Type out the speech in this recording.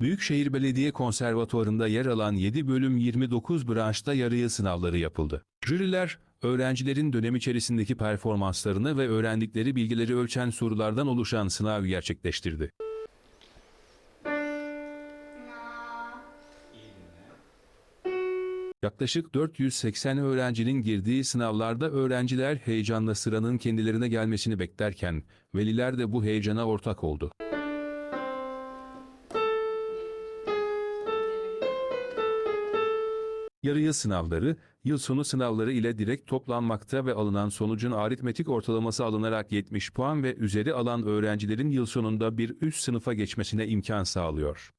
Büyükşehir Belediye Konservatuvarı'nda yer alan 7 bölüm 29 branşta yarı sınavları yapıldı. Jüriler, öğrencilerin dönem içerisindeki performanslarını ve öğrendikleri bilgileri ölçen sorulardan oluşan sınav gerçekleştirdi. Yaklaşık 480 öğrencinin girdiği sınavlarda öğrenciler heyecanla sıranın kendilerine gelmesini beklerken veliler de bu heyecana ortak oldu. Yarı yıl sınavları, yıl sonu sınavları ile direkt toplanmakta ve alınan sonucun aritmetik ortalaması alınarak 70 puan ve üzeri alan öğrencilerin yıl sonunda bir üst sınıfa geçmesine imkan sağlıyor.